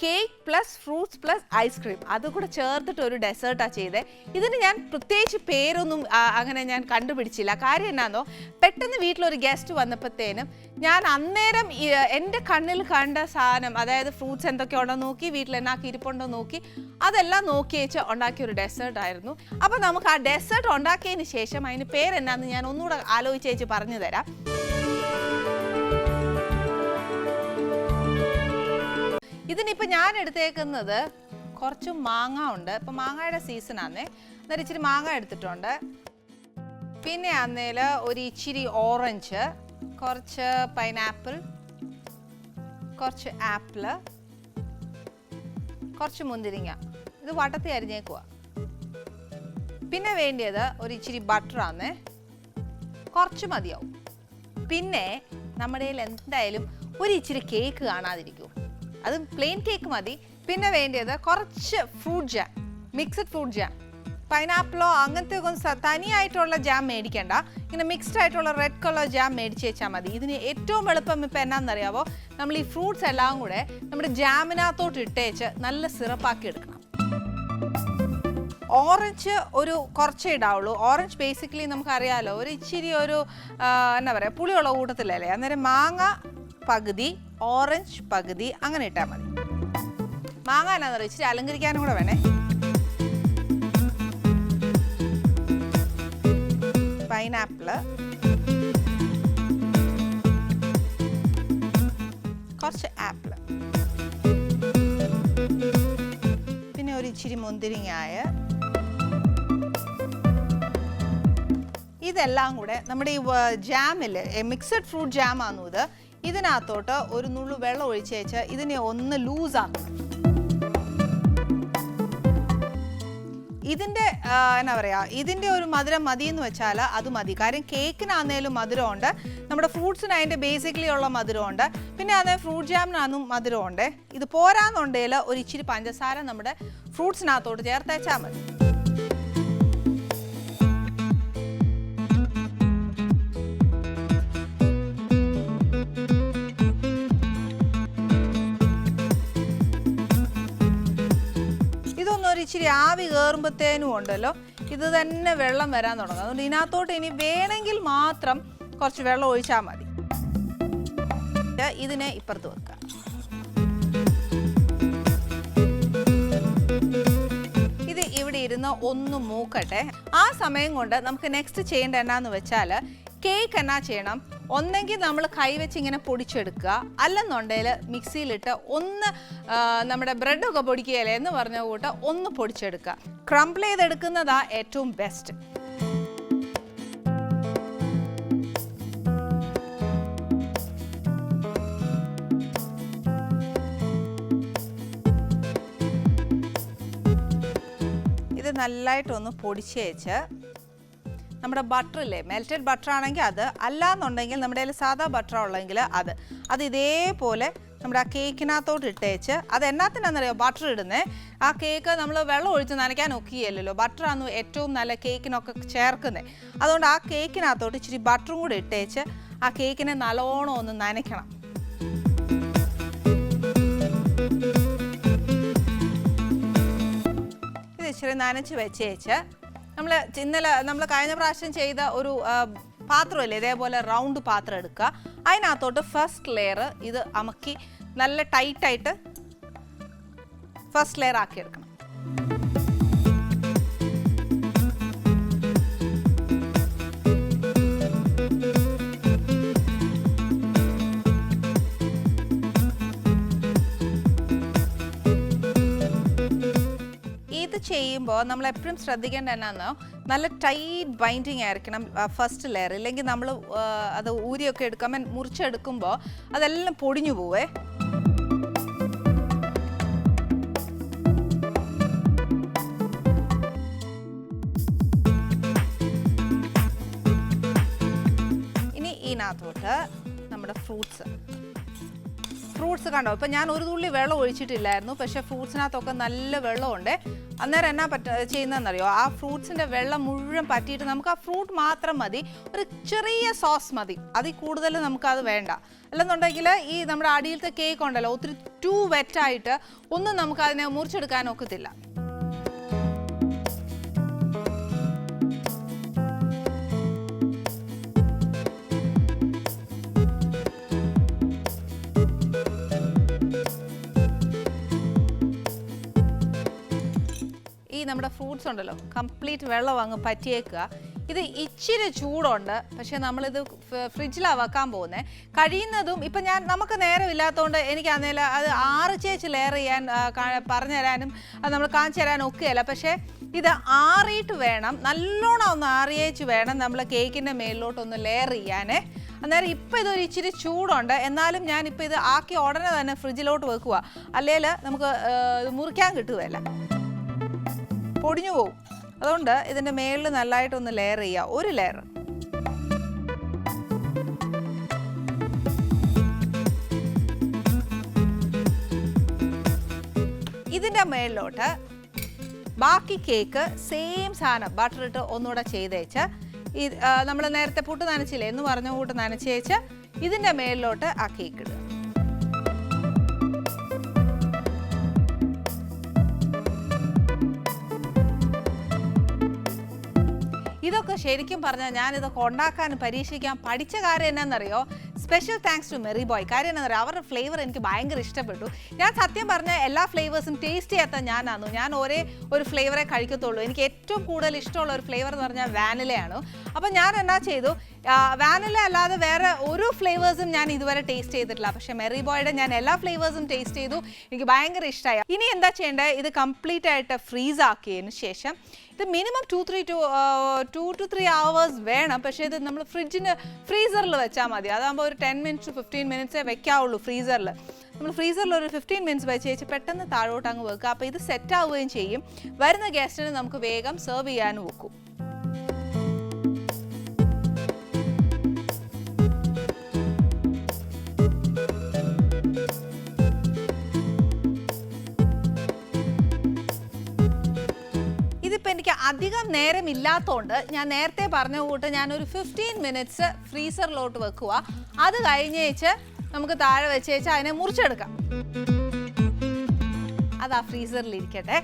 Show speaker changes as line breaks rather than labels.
Cake plus fruits plus ice cream അതും കൂടെ ചേർത്തിട്ട് ഒരു ഡെസേർട്ടാണ് ചെയ്തത് ഇതിന് ഞാൻ പ്രത്യേകിച്ച് പേരൊന്നും അങ്ങനെ ഞാൻ കണ്ടുപിടിച്ചില്ല. കാര്യം എന്നാന്നോ? പെട്ടെന്ന് വീട്ടിലൊരു ഗസ്റ്റ് വന്നപ്പോഴത്തേനും ഞാൻ അന്നേരം എന്റെ കണ്ണിൽ കണ്ട സാധനം അതായത് ഫ്രൂട്ട്സ് എന്തൊക്കെ ഉണ്ടോ നോക്കി വീട്ടിൽ എന്നാക്കി ഇരിപ്പുണ്ടോ നോക്കി അതെല്ലാം നോക്കി വെച്ച് ഉണ്ടാക്കിയ ഒരു ഡെസേർട്ട് ആയിരുന്നു. അപ്പോൾ നമുക്ക് ആ ഡെസേർട്ട് ഉണ്ടാക്കിയതിന് ശേഷം അതിന് പേരെന്നാന്ന് ഞാൻ ഒന്നുകൂടെ ആലോചിച്ച് വെച്ച് പറഞ്ഞു തരാം. ഇതിനിപ്പോൾ ഞാൻ എടുത്തേക്കുന്നത് കുറച്ച് മാങ്ങ ഉണ്ട്. ഇപ്പം മാങ്ങയുടെ സീസണാന്നേ അന്നേരം ഇച്ചിരി മാങ്ങ എടുത്തിട്ടുണ്ട്. പിന്നെ അന്നേൽ ഒരു ഇച്ചിരി ഓറഞ്ച് കുറച്ച് പൈനാപ്പിൾ കുറച്ച് ആപ്പിൾ കുറച്ച് മുന്തിരിങ്ങ. ഇത് വട്ടത്തി അരിഞ്ഞേക്കുക പിന്നെ വേണ്ടിയത് ഒരു ഇച്ചിരി ബട്ടറാന്നേ കുറച്ച് മതിയാവും. പിന്നെ നമ്മുടെ കയ്യിൽ എന്തായാലും ഒരു ഇച്ചിരി കേക്ക് കാണാതിരിക്കും. അത് പ്ലെയിൻ കേക്ക് മതി. പിന്നെ വേണ്ടിയത് കുറച്ച് fruit jam mixed fruit jam പൈനാപ്പിളോ അങ്ങനത്തെ ഒക്കെ തനിയായിട്ടുള്ള ജാം മേടിക്കേണ്ട. ഇങ്ങനെ മിക്സ്ഡ് ആയിട്ടുള്ള റെഡ് കളർ ജാം മേടിച്ച് വെച്ചാൽ മതി. ഇതിന് ഏറ്റവും എളുപ്പം ഇപ്പം എന്നാണെന്നറിയാവോ നമ്മൾ ഈ ഫ്രൂട്ട്സ് എല്ലാം കൂടെ നമ്മുടെ ജാമിനകത്തോട്ട് ഇട്ടേച്ച് നല്ല സിറപ്പാക്കി എടുക്കണം. ഓറഞ്ച് ഒരു കുറച്ചേ ഇടാവുള്ളൂ. ഓറഞ്ച് ബേസിക്കലി നമുക്കറിയാലോ ഒരു ഇച്ചിരി ഒരു എന്താ പറയുക പുളിയുള്ള കൂട്ടത്തിലല്ലേ? അന്നേരം മാങ്ങ പകുതി ഓറഞ്ച് പകുതി അങ്ങനെ ഇട്ടാൽ മതി. മാങ്ങ എന്നാന്ന് ഇച്ചിരി അലങ്കരിക്കാനും കൂടെ വേണേ. പൈനാപ്പിൾ കുറച്ച് ആപ്പിൾ പിന്നെ ഒരു ഇച്ചിരി മുന്തിരിങ്ങായ. ഇതെല്ലാം കൂടെ നമ്മുടെ ഈ ജാമിൽ മിക്സഡ് ഫ്രൂട്ട് ജാമാന്നു ഇത്? ഇതിനകത്തോട്ട് ഒരു നുള്ളു വെള്ളം ഒഴിച്ച് വെച്ച് ഇതിനെ ഒന്ന് ലൂസാക്കണം. ഇതിന്റെ എന്നാ പറയുക ഇതിന്റെ ഒരു മധുരം മതി എന്ന് വെച്ചാൽ അത് മതി. കാര്യം കേക്കിനാന്നേലും മധുരമുണ്ട്. നമ്മുടെ ഫ്രൂട്ട്സിന് അതിന്റെ ബേസിക്കലി ഉള്ള മധുരമുണ്ട്. പിന്നെ അതേ ഫ്രൂട്ട് ജാമിനാന്നും മധുരമുണ്ട്. ഇത് പോരാന്നുണ്ടെങ്കിൽ ഒരു ഇച്ചിരി പഞ്ചസാര നമ്മുടെ ഫ്രൂട്ട്സിനകത്തോട്ട് ചേർത്തേച്ചാൽ മതി. ഇച്ചിരി ആവി കയറുമ്പോഴത്തേനും ഉണ്ടല്ലോ. ഇത് തന്നെ വെള്ളം വരാൻ തുടങ്ങും. അതുകൊണ്ട് ഇതിനകത്തോട്ട് ഇനി വേണമെങ്കിൽ മാത്രം കുറച്ച് വെള്ളം ഒഴിച്ചാൽ മതി. ഇതിനെ ഇപ്പുറത്ത് വെക്കുക. ഇത് ഇവിടെ ഇരുന്ന് ഒന്ന് മൂക്കട്ടെ. ആ സമയം കൊണ്ട് നമുക്ക് നെക്സ്റ്റ് ചെയ്യേണ്ട എന്നാന്ന് വെച്ചാൽ കേക്ക് എന്നാ ചെയ്യണം? ഒന്നെങ്കിൽ നമ്മൾ കൈവച്ച് ഇങ്ങനെ പൊടിച്ചെടുക്കുക. അല്ലെന്നുണ്ടെങ്കിൽ മിക്സിയിലിട്ട് ഒന്ന് നമ്മുടെ ബ്രെഡൊക്കെ പൊടിക്കുകയല്ലേ എന്ന് പറഞ്ഞ കൂട്ട് ഒന്ന് പൊടിച്ചെടുക്കുക. ക്രംബിൾ ചെയ്തെടുക്കുന്നതാ ഏറ്റവും ബെസ്റ്റ് ഇത് നല്ലതായിട്ടൊന്ന് പൊടിച്ചേച്ച് നമ്മുടെ ബട്ടർ ഇല്ലേ മെൽറ്റഡ് ബട്ടർ ആണെങ്കിൽ അത്. അല്ലാന്നുണ്ടെങ്കിൽ നമ്മുടെ കയ്യിൽ സാധാ ബട്ടർ ഉള്ളെങ്കിൽ അത്. അത് ഇതേപോലെ നമ്മുടെ ആ കേക്കിനകത്തോട്ട് ഇട്ടേച്ച് അത് എന്നാത്തിനാണെന്നറിയോ ബട്ടർ ഇടുന്നേ. ആ കേക്ക് നമ്മൾ വെള്ളം ഒഴിച്ച് നനയ്ക്കാൻ ഒക്കെയല്ലോ ബട്ടറാണ് ഏറ്റവും നല്ല കേക്കിനൊക്കെ ചേർക്കുന്നത് അതുകൊണ്ട് ആ കേക്കിനകത്തോട്ട് ഇച്ചിരി ബട്ടറും കൂടി ഇട്ടേച്ച് ആ കേക്കിനെ നല്ലോണം ഒന്ന് നനയ്ക്കണം. ഇത് ഇച്ചിരി നനച്ച് വെച്ചേച്ച് നമ്മൾ ഇന്നലെ നമ്മൾ കഴിഞ്ഞ പ്രാവശ്യം ചെയ്ത ഒരു പാത്രമല്ലേ ഇതേപോലെ റൗണ്ട് പാത്രം എടുക്കുക. അതിനകത്തോട്ട് ഫസ്റ്റ് ലെയർ ഇത് അമക്കി നല്ല ടൈറ്റായിട്ട് ഫസ്റ്റ് ലെയർ ആക്കി എടുക്കണം. ചെയ്യുമ്പോൾ നമ്മൾ എപ്പോഴും ശ്രദ്ധിക്കേണ്ട എന്നാന്നോ നല്ല ടൈറ്റ് ബൈൻഡിങ് ആയിരിക്കണം ഫസ്റ്റ് ലെയർ ഇല്ലെങ്കിൽ നമ്മൾ അത് ഊരിയൊക്കെ എടുക്കുമ്പോൾ മുറിച്ചെടുക്കുമ്പോൾ അതെല്ലാം പൊടിഞ്ഞു പോവേ. ഇനി ഇതിനകത്തോട്ട് നമ്മുടെ ഫ്രൂട്ട്സ് ഫ്രൂട്ട്സ് കണ്ടോ? ഇപ്പം ഞാൻ ഒരു തുള്ളി വെള്ളം ഒഴിച്ചിട്ടില്ലായിരുന്നു. പക്ഷേ ഫ്രൂട്ട്സിനകത്തൊക്കെ നല്ല വെള്ളമുണ്ട്. അന്നേരം എന്നാ പറ്റ ചെയ്യുന്നതെന്നറിയോ? ആ ഫ്രൂട്ട്സിന്റെ വെള്ളം മുഴുവൻ പറ്റിയിട്ട് നമുക്ക് ആ ഫ്രൂട്ട് മാത്രം മതി. ഒരു ചെറിയ സോസ് മതി. അതിൽ കൂടുതൽ നമുക്കത് വേണ്ട. അല്ലെന്നുണ്ടെങ്കിൽ ഈ നമ്മുടെ അടിയിലത്തെ കേക്ക് ഉണ്ടല്ലോ ഒത്തിരി ടു വെറ്റായിട്ട് ഒന്നും നമുക്ക് അതിനെ മുറിച്ചെടുക്കാൻ ഒക്കത്തില്ല നമ്മുടെ ഫ്രൂട്ട്സ് ഉണ്ടല്ലോ. കംപ്ലീറ്റ് വെള്ളം അങ്ങ് പറ്റിയേക്കുക. ഇത് ഇച്ചിരി ചൂടുണ്ട്. പക്ഷെ നമ്മളിത് ഫ്രിഡ്ജിലാണ് വെക്കാൻ പോകുന്നത് കഴിയുന്നതും ഇപ്പം ഞാൻ നമുക്ക് നേരം ഇല്ലാത്തതുകൊണ്ട് എനിക്ക് അന്നേരം അത് ആറ് ചേച്ച് ലെയർ ചെയ്യാൻ പറഞ്ഞുതരാനും പറഞ്ഞു തരാനും അത് നമ്മൾ കാണിച്ചു തരാനും ഒക്കെയല്ല. പക്ഷേ ഇത് ആറിയിട്ട് വേണം. നല്ലോണം ഒന്ന് ആറിയേച്ച് വേണം നമ്മൾ കേക്കിന്റെ മേലിലോട്ടൊന്ന് ലെയർ ചെയ്യാനേ. അന്നേരം ഇപ്പം ഇതൊരു ഇച്ചിരി ചൂടുണ്ട്. എന്നാലും ഞാനിപ്പോൾ ഇത് ആക്കി ഉടനെ തന്നെ ഫ്രിഡ്ജിലോട്ട് വെക്കുക അല്ലെങ്കിൽ നമുക്ക് മുറിക്കാൻ കിട്ടുകയല്ല. പൊടിഞ്ഞു പോകും അതുകൊണ്ട് ഇതിന്റെ മേളിൽ നല്ലതായിട്ടൊന്ന് ലെയർ ചെയ്യുക ഒരു ലെയർ ഇതിന്റെ മേളിലോട്ട് ബാക്കി കേക്ക് സെയിം സാധനം ബട്ടർ ഇട്ട് ഒന്നുകൂടെ ചെയ്തേച്ച് നമ്മൾ നേരത്തെ പുട്ട് നനച്ചില്ലേ എന്ന് പറഞ്ഞ കൂട്ട് നനച്ചേച്ച് ഇതിന്റെ മേളിലോട്ട് ആ കേക്ക് ഇടുക. ഇതൊക്കെ ശരിക്കും പറഞ്ഞാൽ ഞാൻ ഇതൊക്കെ ഉണ്ടാക്കാൻ പരീക്ഷിക്കാൻ പഠിച്ച കാര്യം എന്നാണെന്നറിയോ special thanks to Maria boy കാര്യം എന്താണെന്നറിയോ അവരുടെ ഫ്ലേവർ എനിക്ക് ഭയങ്കര ഇഷ്ടപ്പെട്ടു. ഞാൻ സത്യം പറഞ്ഞ എല്ലാ ഫ്ലേവേഴ്സും ടേസ്റ്റ് ചെയ്യാത്ത ഞാനാണ് ഞാൻ ഒരേ ഒരു ഫ്ലേവറെ കഴിക്കത്തുള്ളൂ. എനിക്ക് ഏറ്റവും കൂടുതൽ ഇഷ്ടമുള്ള ഒരു ഫ്ലേവർ എന്ന് പറഞ്ഞാൽ വാനിലയാണ് അപ്പോൾ ഞാൻ എന്നാ ചെയ്തു? വാനില അല്ലാതെ വേറെ ഒരു ഫ്ലേവേഴ്സും ഞാൻ ഇതുവരെ ടേസ്റ്റ് ചെയ്തിട്ടില്ല. പക്ഷെ മെറി ബോയുടെ ഞാൻ എല്ലാ ഫ്ലേവേഴ്സും ടേസ്റ്റ് ചെയ്തു. എനിക്ക് ഭയങ്കര ഇഷ്ടമായി ഇനി എന്താ ചെയ്യേണ്ടത് ഇത് കംപ്ലീറ്റ് ആയിട്ട് ഫ്രീസ് ആക്കിയതിന് ശേഷം ഇത് minimum two three two two two three hours വേണം. പക്ഷേ ഇത് നമ്മൾ ഫ്രിഡ്ജിന് ഫ്രീസറിൽ വെച്ചാൽ മതി. അതാകുമ്പോൾ ഒരു ടെൻ മിനിറ്റ്സ് ഫിഫ്റ്റീൻ മിനിറ്റ്സേ വെക്കാവുള്ളൂ ഫ്രീസറിൽ നമ്മൾ ഫ്രീസറിൽ ഒരു ഫിഫ്റ്റീൻ മിനിറ്റ്സ് വെച്ച് വെച്ച് പെട്ടെന്ന് താഴോട്ട് അങ്ങ് വെക്കുക. അപ്പോൾ ഇത് സെറ്റ് ആവുകയും ചെയ്യും. വരുന്ന ഗസ്റ്റിന് നമുക്ക് വേഗം സെർവ് ചെയ്യാനും വെക്കും അധികം നേരം ഇല്ലാത്തതുകൊണ്ട് ഞാൻ നേരത്തെ പറഞ്ഞ കൂട്ട് ഞാനൊരു ഫിഫ്റ്റീൻ മിനിറ്റ്സ് ഫ്രീസറിലോട്ട് വെക്കുക അത് കഴിഞ്ഞേച്ച് നമുക്ക് താഴെ വെച്ചേച്ച് അതിനെ മുറിച്ചെടുക്കാം. അത് ഫ്രീസറിൽ ഇരിക്കട്ടെ